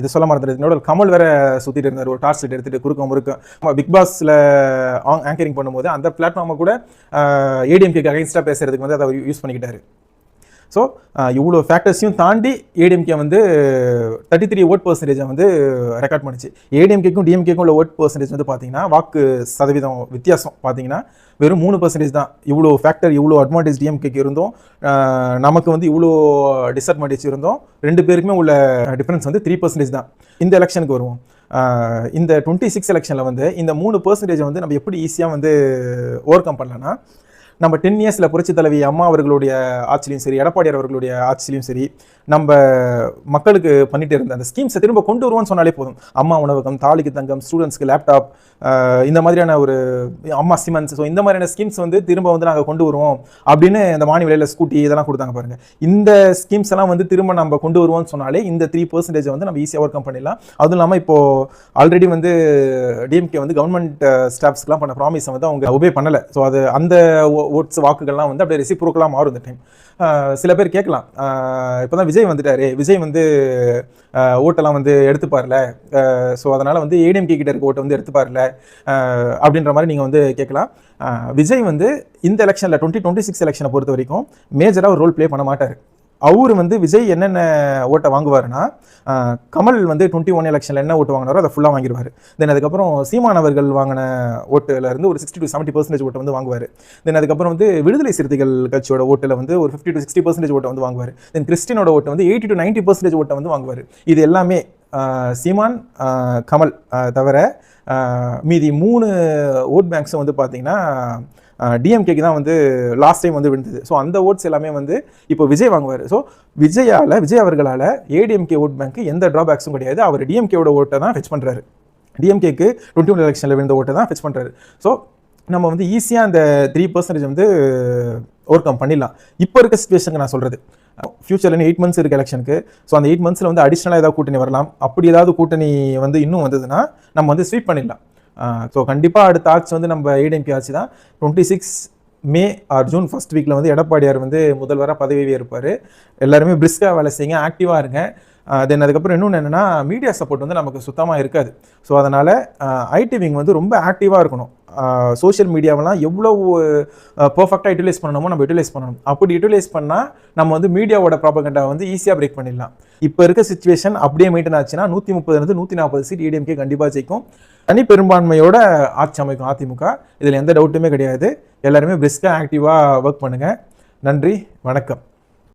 இது சொல்ல மறந்துடுது என்னோட கமல் வேற சுத்திட்டு இருந்தார். ஒரு டார்ச் லைட் எடுத்துட்டு குறுக்க முறுக்க. பிக் பாஸ்ல ஆங்கரிங் பண்ணும்போது அந்த பிளாட்ஃபார்மை கூட ஏடிஎம்கேக்கு அகைன்ஸ்டாக பேசுறதுக்கு வந்து அதை யூஸ் பண்ணிக்கிட்டாரு. ஸோ இவ்வளோ ஃபேக்டர்ஸையும் தாண்டி ஏடிஎம்கே வந்து தேர்ட்டி த்ரீ ஓட் பர்சன்டேஜை வந்து ரெக்கார்ட் பண்ணிச்சு. ஏடிஎம்கேக்கும் டிஎம்கேக்கும் உள்ள ஓட் பர்சன்டேஜ் வந்து பார்த்தீங்கன்னா வாக்கு சதவீதம் வித்தியாசம். பார்த்தீங்கன்னா வெறும் மூணு பர்சன்டேஜ் தான். இவ்வளோ ஃபேக்டர் இவ்வளோ அட்வான்டேஜ் டிஎம்கேக்கு இருந்தோம் நமக்கு வந்து இவ்வளோ டிஸ்அட்வான்டேஜ் இருந்தோம் ரெண்டு பேருக்குமே உள்ள டிஃப்ரென்ஸ் வந்து த்ரீ பர்சன்டேஜ் தான். இந்த எலெக்ஷனுக்கு வருவோம். இந்த டுவெண்ட்டி சிக்ஸ் எலெக்ஷனில் வந்து இந்த மூணு பர்சன்டேஜை வந்து நம்ம எப்படி ஈஸியாக வந்து ஓவர் கம் பண்ணலாம்னா நம்ம டென் இயர்ஸில் புரட்சி தலைவி அம்மா அவர்களுடைய ஆட்சிலையும் சரி எடப்பாடியார் அவர்களுடைய ஆட்சிலையும் சரி நம்ம மக்களுக்கு பண்ணிட்டு இருந்த அந்த ஸ்கீம்ஸை திரும்ப கொண்டு வருவோம்னு சொன்னாலே போதும். அம்மா உணவகம் தாலிக்கு தங்கம் ஸ்டூடெண்ட்ஸ்க்கு லேப்டாப் இந்த மாதிரியான ஒரு அம்மா சிமெண்ட்ஸ் ஸோ இந்த மாதிரியான ஸ்கீம்ஸ் வந்து திரும்ப வந்து நாங்கள் கொண்டு வருவோம் அப்படின்னு இந்த மானிய விலையில் ஸ்கூட்டி இதெல்லாம் கொடுத்தாங்க பாருங்கள் இந்த ஸ்கீம்ஸ் எல்லாம் வந்து திரும்ப நம்ம கொண்டு வருவோம்னு சொன்னாலே இந்த த்ரீ பர்சன்டேஜ் வந்து நம்ம ஈஸியாக ஒர்க் பண்ணிடலாம். அதுவும் இல்லாமல் இப்போது ஆல்ரெடி வந்து டிஎம்கே வந்து கவர்மெண்ட் ஸ்டாஃப்ஸ்க்குலாம் பண்ண ப்ராமிஸை வந்து அவங்க ஒபே பண்ணலை. ஸோ அது அந்த ஓட்ஸ் வாக்குகள்லாம் வந்து அப்படியே ரெசிப்ரோக்கலாக மாறும் இந்த டைம் சில பேர் கேட்கலாம். இப்போ தான் விஜய் வந்துட்டாரு. விஜய் வந்து ஓட்டெல்லாம் வந்து எடுத்துப்பார்ல. ஸோ அதனால் வந்து ஏடிஎம்கே கிட்ட இருக்க ஓட்டை வந்து எடுத்துப்பார்ல. அப்படின்ற மாதிரி நீங்கள் வந்து கேட்கலாம். விஜய் வந்து இந்த எலெக்ஷனில் டுவெண்ட்டி டுவெண்ட்டி சிக்ஸ் எலெக்ஷனை பொறுத்த வரைக்கும் மேஜராக ஒரு ரோல் ப்ளே பண்ண மாட்டார். அவர் வந்து விஜய் என்னென்ன ஓட்டை வாங்குவாருன்னா கமல் வந்து டுவெண்ட்டி ஒன் எலெக்ஷனில் என்ன ஓட்டு வாங்கினாரோ அதை ஃபுல்லாக வாங்கிடுவார் தென் அதுக்கப்புறம் சீமான் அவர்கள் வாங்கின ஓட்டுலேருந்து ஒரு சிக்ஸ்டி டு செவன்ட்டி பர்சன்டேஜ் ஓட்டை வந்து வாங்குவார். தென் அதுக்கப்புறம் வந்து விடுதலை சிறுத்தைகள் கட்சியோட ஓட்டில் வந்து ஒரு ஃபிஃப்டி டு சிக்ஸ்டி பர்சன்டேஜ் ஓட்டை வந்து வாங்குவார். தென் கிறிஸ்டினோட ஓட்டை வந்து எயிட்டி டு நைன்ட்டி பர்சன்டேஜ் ஓட்டை வந்து வாங்குவார். இது எல்லாமே சீமான் கமல் தவிர மீதி மூணு ஓட் பேங்க்ஸும் வந்து பார்த்திங்கன்னா டிஎம்கேக்கு தான் வந்து லாஸ்ட் டைம் வந்து விழுந்தது. ஸோ அந்த ஓட்ஸ் எல்லாமே வந்து இப்போ விஜய் வாங்குவார். ஸோ விஜயால விஜய் அவர்களால் ஏடிஎம்கே ஓட் பேங்க்கு எந்த ட்ராபேக்ஸும் கிடையாது. அவர் டிஎம்கேவோட ஓட்டை தான் ஃபெச் பண்ணுறாரு டிஎம்கேக்கு டுவெண்ட்டி ஒன் எலெக்ஷனில் விழுந்த ஓட்டை தான் ஃபெச் பண்ணுறாரு ஸோ நம்ம வந்து ஈஸியாக அந்த த்ரீ பர்சன்டேஜ் வந்து ஓவர் கம் பண்ணிடலாம். இப்போ இருக்க சுச்சுவேஷனுக்கு நான் சொல்கிறது ஃபியூச்சரில் எயிட் மந்த்ஸ் இருக்குது எலெக்ஷனுக்கு ஸோ அந்த எயிட் மந்த்ஸில் வந்து அடிஷ்னலாக ஏதாவது கூட்டணி வரலாம். அப்படி ஏதாவது கூட்டணி வந்து இன்னும் வந்ததுன்னா நம்ம வந்து ஸ்வீப் பண்ணிடலாம். ஸோ கண்டிப்பாக அடுத்த ஆட்சி வந்து நம்ம ஏடிஎம்பி ஆட்சி தான். Twenty six May or June first வீக்கில் வந்து எடப்பாடியார் வந்து முதல்வராக பதவி ஏற்பார். எல்லாருமே பிரிஸ்காக வேலை செய்யுங்க ஆக்டிவாக இருங்க. தென் அதுக்கப்புறம் இன்னொன்று என்னென்னா மீடியா சப்போர்ட் வந்து நமக்கு சுத்தமாக இருக்காது. ஸோ அதனால் ஐடி விங் வந்து ரொம்ப ஆக்டிவாக இருக்கணும். சோஷியல் மீடியாவெல்லாம் எவ்வளோ பர்ஃபெக்டாக யூட்டிலைஸ் பண்ணணுமோ நம்ம யூட்டிலைஸ் பண்ணணும். அப்படி யூட்டிலைஸ் பண்ணால் நம்ம வந்து மீடியாவோட ப்ராபகண்டா வந்து ஈஸியாக பிரேக் பண்ணிடலாம். இப்போ இருக்க சுச்சுவேஷன் அப்படியே மெயின்டைன் ஆச்சுன்னா நூற்றி முப்பதுலேருந்து நூற்றி நாற்பது சீட் ஏடிஎம்கே கண்டிப்பாக ஜெயிக்கும். தனி பெரும்பான்மையோட ஆட்சி அமைக்கும் அதிமுக. இதில் எந்த டவுட்டுமே கிடையாது. எல்லாருமே பிரிஸ்காக ஆக்டிவாக ஒர்க் பண்ணுங்கள் நன்றி வணக்கம்.